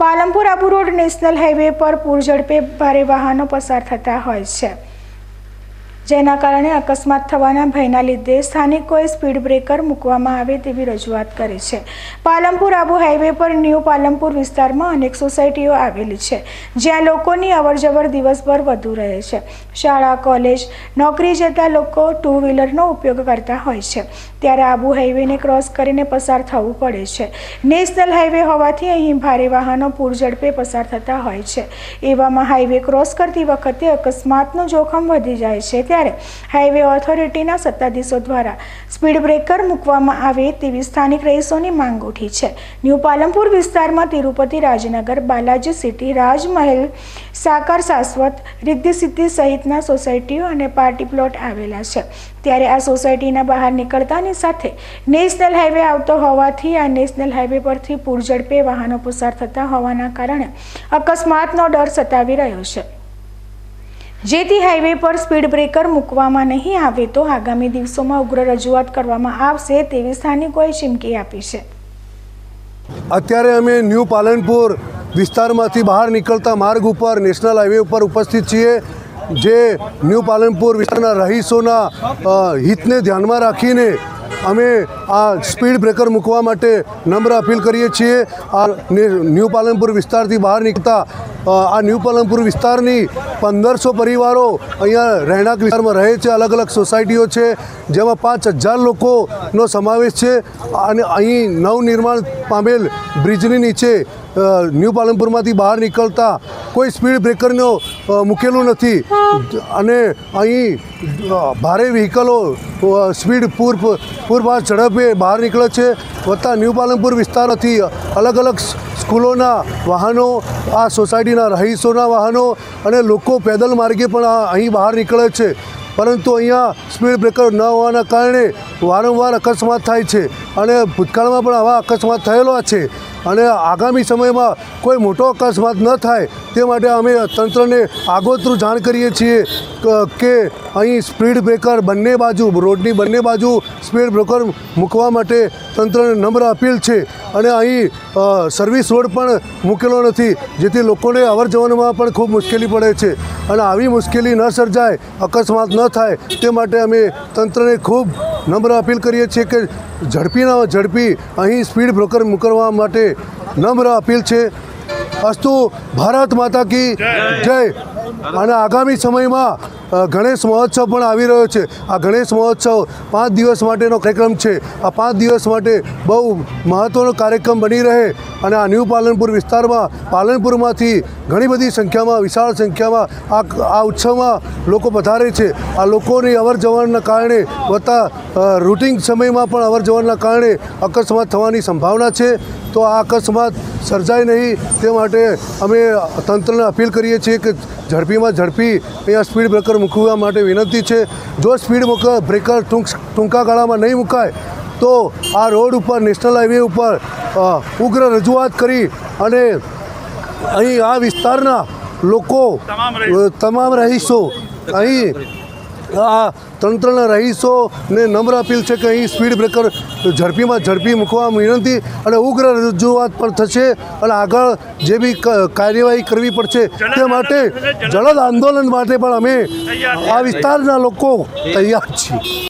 Palanpur Abu road national highway પર પૂર ઝડપે ભારે વાહનો પસાર થતા હોય છે. જેના કારણે અકસ્માત થવાના ભયના લીધે સ્થાનિકોએ સ્પીડ બ્રેકર મૂકવામાં આવે તેવી રજૂઆત કરી છે. પાલમપુર આબુ હાઈવે પર ન્યૂ પાલમપુર વિસ્તારમાં અનેક સોસાયટીઓ આવેલી છે, જ્યાં લોકોની અવરજવર દિવસભર વધુ રહે છે. શાળા, કોલેજ, નોકરી જતા લોકો ટુ વ્હીલરનો ઉપયોગ કરતા હોય છે. ત્યારે આબુ હાઈવેને ક્રોસ કરીને પસાર થવું પડે છે. નેશનલ હાઈવે હોવાથી અહીં ભારે વાહનો પૂર ઝડપે પસાર થતા હોય છે. એવામાં હાઈવે ક્રોસ કરતી વખતે અકસ્માતનું જોખમ વધી જાય છે. ત્યારે હાઈવે ઓથોરિટીના સત્તાધીશો દ્વારા સ્પીડ બ્રેકર મૂકવામાં આવે તેવી સ્થાનિક રહીશોની માંગ ઉઠી છે. ન્યૂ પાલનપુર વિસ્તારમાં તિરુપતિ રાજનગર, બાલાજી સિટી રાજમહેલ, સાકર શાશ્વત, રિદ્ધિ સિદ્ધિ સહિતના સોસાયટીઓ અને પાર્ટી પ્લોટ આવેલા છે. ત્યારે આ સોસાયટીના બહાર નીકળતાની સાથે નેશનલ હાઈવે આવતો હોવાથી આ નેશનલ હાઈવે પરથી પૂરઝડપે વાહનો પસાર થતા હોવાના કારણે અકસ્માતનો ડર સતાવી રહ્યો છે. જેથી હાઈવે પર સ્પીડ બ્રેકર મૂકવામાં નહીં આવે તો આગામી દિવસોમાં ઉગ્ર રજૂઆત કરવામાં આવશે તેવી સ્થાનિકોએ ચીમકી આપી છે. અત્યારે અમે ન્યૂ પાલનપુર વિસ્તારમાંથી બહાર નીકળતા માર્ગ ઉપર, નેશનલ હાઈવે ઉપર ઉપસ્થિત છીએ, જે ન્યૂ પાલનપુર વિસ્તારના રહીશોના હિતને ધ્યાનમાં રાખીને અમે આ સ્પીડ બ્રેકર મૂકવા માટે નમ્ર અપીલ કરીએ છીએ. આ ન્યૂ પાલનપુર વિસ્તારથી બહાર નીકળતા આ ન્યૂ પાલનપુર વિસ્તારની પંદરસો પરિવારો અહીંયા રહેણાંક વિસ્તારમાં રહે છે. અલગ અલગ સોસાયટીઓ છે, જેમાં પાંચ હજાર લોકોનો સમાવેશ છે. અને અહીં નવનિર્માણ પામેલ બ્રિજની નીચે ન્યૂ પાલનપુરમાંથી બહાર નીકળતા કોઈ સ્પીડ બ્રેકરનો મૂકેલું નથી. અને અહીં ભારે વ્હીકલો સ્પીડ પૂર પૂરપાસ ઝડપે બહાર નીકળે છે. વત્તા ન્યૂ પાલનપુર વિસ્તારથી અલગ અલગ સ્કૂલોના વાહનો, આ સોસાયટીના રહીશોના વાહનો અને લોકો પેદલ માર્ગે પણ અહીં બહાર નીકળે છે. પરંતુ અહીંયા સ્પીડ બ્રેકર ન હોવાના કારણે વારંવાર અકસ્માત થાય છે અને ભૂતકાળમાં પણ આવા અકસ્માત થયેલા છે. અને આગામી સમયમાં કોઈ મોટો અકસ્માત ન થાય તે માટે અમે તંત્રને આગોતરું જાણ કરીએ છીએ કે અહીં સ્પીડ બ્રેકર બંને બાજુ, રોડની બંને બાજુ સ્પીડ બ્રેકર મૂકવા માટે તંત્રને નમ્ર અપીલ છે. અને અહીં સર્વિસ રોડ પણ મૂકેલો નથી, જેથી લોકોને અવર પણ ખૂબ મુશ્કેલી પડે છે. અને આવી મુશ્કેલી ન સર્જાય, અકસ્માત ન થાય, તે માટે અમે તંત્રને ખૂબ નમ્ર અપીલ કરીએ છીએ કે ઝડપીના ઝડપી અહીં સ્પીડ બ્રોકર મૂકવા માટે નમ્ર અપીલ છે. અસ્તુ ભારત માતા કી જય. અને આગામી સમયમાં ગણેશ મહોત્સવ પણ આવી રહ્યો છે. આ ગણેશ મહોત્સવ પાંચ દિવસ માટેનો કાર્યક્રમ છે. આ પાંચ દિવસ માટે બહુ મહત્ત્વનો કાર્યક્રમ બની રહે અને આ ન્યૂ પાલનપુર વિસ્તારમાં પાલનપુરમાંથી ઘણી બધી સંખ્યામાં, વિશાળ સંખ્યામાં આ આ ઉત્સવમાં લોકો પધારે છે. આ લોકોની અવર કારણે વધતા રૂટિંગ સમયમાં પણ અવર કારણે અકસ્માત થવાની સંભાવના છે. તો આ અકસ્માત સર્જાય નહીં તે માટે અમે તંત્રને અપીલ કરીએ છીએ કે ઝડપીમાં ઝડપી અહીંયા સ્પીડ બ્રેકર મૂકવા માટે વિનંતી છે. જો સ્પીડ મૂક- બ્રેકર ટૂંક ટૂંકા ગાળામાં નહીં મુકાય તો આ રોડ ઉપર નેશનલ હાઈવે ઉપર ઉગ્ર રજૂઆત કરી અને અહીં આ વિસ્તારના લોકો તમામ રહીશો અહીં આ તંત્રના રહીશોને નમ્ર અપીલ છે કે અહીં સ્પીડ બ્રેકર ઝડપીમાં ઝડપી મૂકવા વિનંતી અને ઉગ્ર રજૂઆત પણ થશે અને આગળ જે બી કાર્યવાહી કરવી પડશે તે માટે જલદ આંદોલન માટે પણ અમે આ વિસ્તારના લોકો તૈયાર છીએ.